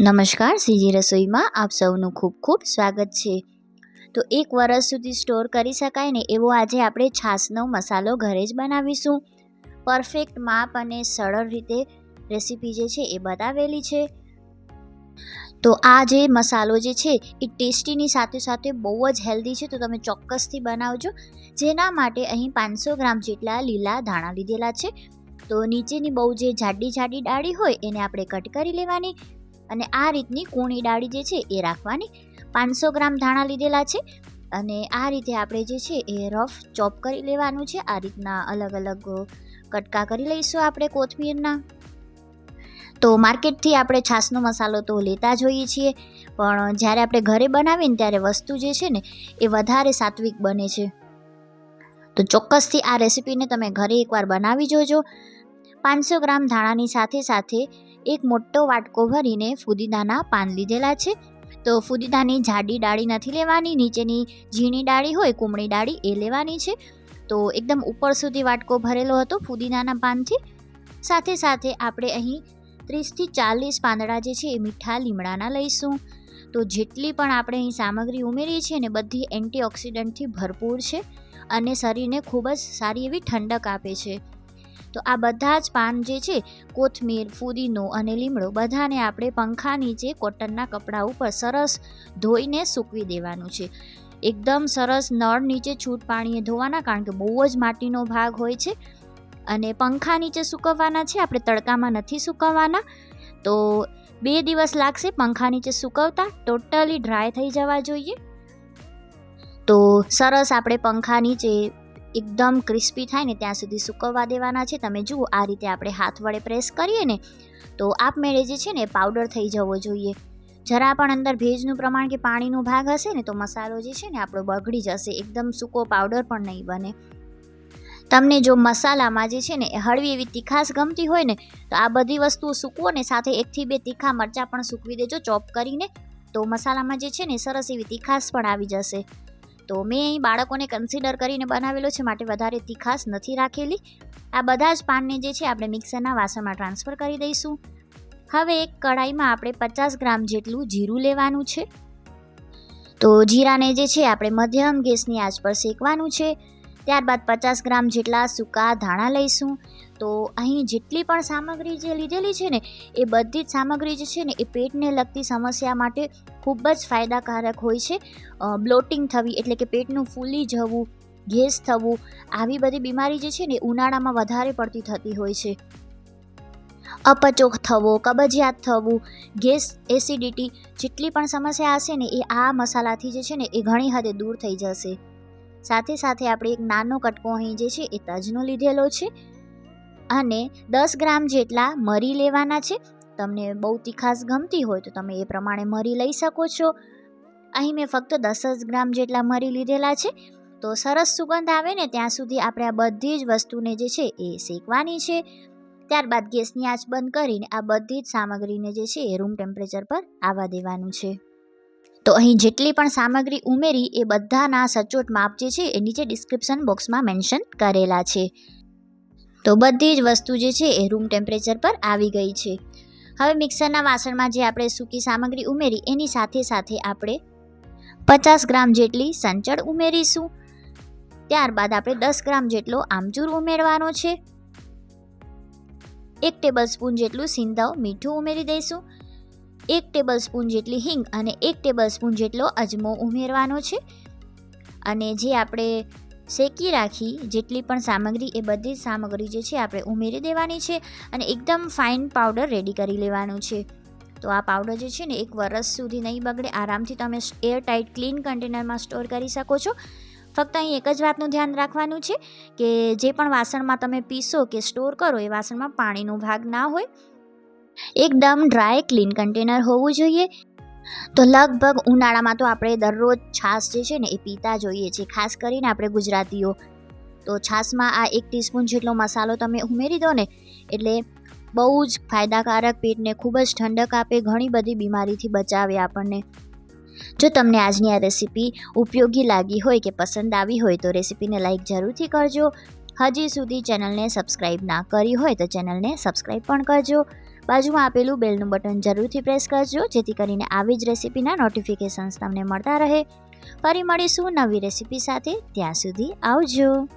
નમસ્કાર, સીજી રસોઈમાં આપ સૌનું ખૂબ ખૂબ સ્વાગત છે. તો એક વરસ સુધી સ્ટોર કરી શકાય ને એવો આજે આપણે છાશનો મસાલો ઘરે જ બનાવીશું. પરફેક્ટ માપ અને સરળ રીતે રેસીપી જે છે એ બતાવેલી છે. તો આ જે મસાલો જે છે એ ટેસ્ટીની સાથે સાથે બહુ જ હેલ્ધી છે, તો તમે ચોક્કસથી બનાવજો. જેના માટે અહીં પાંચસો ગ્રામ જેટલા લીલા ધાણા લીધેલા છે. તો નીચેની બહુ જે જાડી જાડી ડાળી હોય એને આપણે કટ કરી લેવાની. અને આ રીતની કૂણી ડાળી જે છે એ રાખવાની. પાંચસો ગ્રામ ધાણા લીધેલા છે અને આ રીતે આપણે જે છે એ રફ ચોપ કરી લેવાનું છે. આ રીતના અલગ અલગ કટકા કરી લઈશું આપણે કોથમીરના. તો માર્કેટથી આપણે છાશનો મસાલો તો લેતા જ હોઈએ છીએ, પણ જ્યારે આપણે ઘરે બનાવીએ ને ત્યારે વસ્તુ જે છે ને એ વધારે સાત્વિક બને છે. તો ચોક્કસથી આ રેસીપીને તમે ઘરે એકવાર બનાવી જોજો. પાંચસો ગ્રામ ધાણાની સાથે સાથે એક મોટો વાટકો ભરીને ફુદીનાના પાન લીધેલા છે. તો ફુદીનાની જાડી ડાળી નથી લેવાની, નીચેની ઝીણી ડાળી હોય, કુમળી ડાળી એ લેવાની છે. તો એકદમ ઉપર સુધી વાટકો ભરેલો હતો ફુદીનાના પાનથી. સાથે સાથે આપણે અહીં ત્રીસથી ચાલીસ પાંદડા જે છે એ મીઠા લીમડાના લઈશું. તો જેટલી પણ આપણે અહીં સામગ્રી ઉમેરી છે ને બધી એન્ટીઓક્સિડન્ટથી ભરપૂર છે અને શરીરને ખૂબ જ સારી એવી ઠંડક આપે છે. તો આ બધા જ પાન જે છે, કોથમીર, ફુદીનો અને લીમડો બધાને આપણે પંખા નીચે કોટનના કપડા ઉપર સરસ ધોઈને સૂકવી દેવાનું છે. એકદમ સરસ નળ નીચે છૂટ પાણીએ ધોવાના કારણ કે બહુ જ માટીનો ભાગ હોય છે અને પંખા નીચે સૂકવવાના છે, આપણે તડકામાં નથી સૂકવવાના. તો બે દિવસ લાગશે પંખા નીચે સૂકવતા, ટોટલી ડ્રાય થઈ જવા જોઈએ. તો સરસ આપણે પંખા નીચે એકદમ ક્રિસ્પી થાય ને ત્યાં સુધી સૂકવવા દેવાના છે. તમે જુઓ, આ રીતે આપણે હાથ વડે પ્રેસ કરીએ ને, તો આપમેળે જે છે ને પાવડર થઈ જવો જોઈએ. જરા પણ અંદર ભેજનું પ્રમાણ કે પાણીનો ભાગ હશે ને, તો મસાલો જે છે ને આપણો બગડી જશે. એકદમ સૂકો પાવડર પણ નહીં બને. તમને જો મસાલામાં જે છે ને હળવી એવી તીખાશ ગમતી હોય ને, તો આ બધી વસ્તુઓ સૂકવો ને, સાથે એકથી બે તીખા મરચાં પણ સૂકવી દેજો ચોપ કરીને, તો મસાલામાં જે છે ને સરસ એવી તીખાશ પણ આવી જશે. તો મેં અહીં બાળકોને કન્સિડર કરીને બનાવેલો છે, માટે વધારે તીખાસ નથી રાખેલી. આ બધા જ પાનને જે છે, આપણે મિક્સરના વાસણમાં ટ્રાન્સફર કરી દઈશું. હવે એક કઢાઈમાં આપણે પચાસ ગ્રામ જેટલું જીરું લેવાનું છે. તો જીરાને જે છે, આપણે મધ્યમ ગેસની આંચ પર શેકવાનું છે. ત્યારબાદ પચાસ ગ્રામ જેટલા સૂકા ધાણા લઈશું. તો અહીં જેટલી પણ સામગ્રી જે લીધેલી છે ને, એ બધી જ સામગ્રી જે છે ને, એ પેટને લગતી સમસ્યા માટે ખૂબ જ ફાયદાકારક હોય છે. બ્લોટિંગ થવી એટલે કે પેટનું ફૂલી જવું, ગેસ થવું, આવી બધી બીમારી જે છે ને ઉનાળામાં વધારે પડતી થતી હોય છે. અપચો થવો, કબજિયાત થવું, ગેસ એસિડિટી જેટલી પણ સમસ્યા હશે ને, એ આ મસાલાથી જે છે ને, એ ઘણી હદે દૂર થઈ જશે. સાથે સાથે આપણે એક નાનો કટકો અહીં જે છે, એ તજનો લીધેલો છે. અને દસ ગ્રામ જેટલા મરી લેવાના છે. તમને બહુ તીખાસ ગમતી હોય તો તમે એ પ્રમાણે મરી લઈ શકો છો. અહીં મેં ફક્ત દસ જ ગ્રામ જેટલા મરી લીધેલા છે. તો સરસ સુગંધ આવે ને ત્યાં સુધી આપણે આ બધી જ વસ્તુને જે છે એ શેકવાની છે. ત્યારબાદ ગેસની આંચ બંધ કરીને આ બધી જ સામગ્રીને જે છે એ રૂમ ટેમ્પરેચર પર આવવા દેવાનું છે. તો અહીં જેટલી પણ સામગ્રી ઉમેરી એ બધાના સચોટ માપ જે છે એ નીચે ડિસ્ક્રિપ્શન બોક્સમાં મેન્શન કરેલા છે. તો બધી જ વસ્તુ જે છે એ રૂમ ટેમ્પરેચર પર આવી ગઈ છે. હવે મિક્સરના વાસણમાં જે આપણે સૂકી સામગ્રી ઉમેરી, એની સાથે સાથે આપણે પચાસ ગ્રામ જેટલી સંચળ ઉમેરીશું. ત્યારબાદ આપણે દસ ગ્રામ જેટલો આમચૂર ઉમેરવાનો છે. એક ટેબલ સ્પૂન જેટલું સિંધાવ મીઠું ઉમેરી દઈશું. એક ટેબલ સ્પૂન જેટલી હિંગ અને એક ટેબલ સ્પૂન જેટલો અજમો ઉમેરવાનો છે. અને જે આપણે શેકી રાખી, જેટલી પણ સામગ્રી એ બધી જ સામગ્રી જે છે આપણે ઉમેરી દેવાની છે અને એકદમ ફાઇન પાવડર રેડી કરી લેવાનું છે. તો આ પાવડર જે છે ને એક વરસ સુધી નહીં બગડે, આરામથી તમે એર ટાઇટ ક્લીન કન્ટેનરમાં સ્ટોર કરી શકો છો. ફક્ત અહીં એક જ વાતનું ધ્યાન રાખવાનું છે કે જે પણ વાસણમાં તમે પીસો કે સ્ટોર કરો, એ વાસણમાં પાણીનો ભાગ ના હોય. એકદમ ડ્રાય ક્લીન કન્ટેનર હોવું જોઈએ. તો લગભગ ઉનાળામાં તો આપણે દરરોજ છાશ જે છે ને એ પીતા જોઈએ છીએ ખાસ કરીને આપણે ગુજરાતીઓ. તો છાશમાં આ એક ટીસ્પૂન જેટલો મસાલો તમે ઉમેરી દો ને, એટલે બહુ જ ફાયદાકારક પેટને ખૂબ જ ઠંડક આપે, ઘણી બધી બીમારીથી બચાવે આપણને. જો તમને આજની આ રેસીપી ઉપયોગી લાગી હોય કે પસંદ આવી હોય તો રેસીપીને લાઈક જરૂરથી કરજો. હજી સુધી ચેનલને સબસ્ક્રાઈબ ના કરી હોય તો ચેનલને સબસ્ક્રાઈબ પણ કરજો. બાજુમાં આપેલું બેલનું બટન જરૂરથી પ્રેસ કરજો, જેથી કરીને આવી જ રેસીપીના નોટિફિકેશન્સ તમને મળતા રહે. ફરી મળીશું નવી રેસીપી સાથે. ત્યાં સુધી આવજો.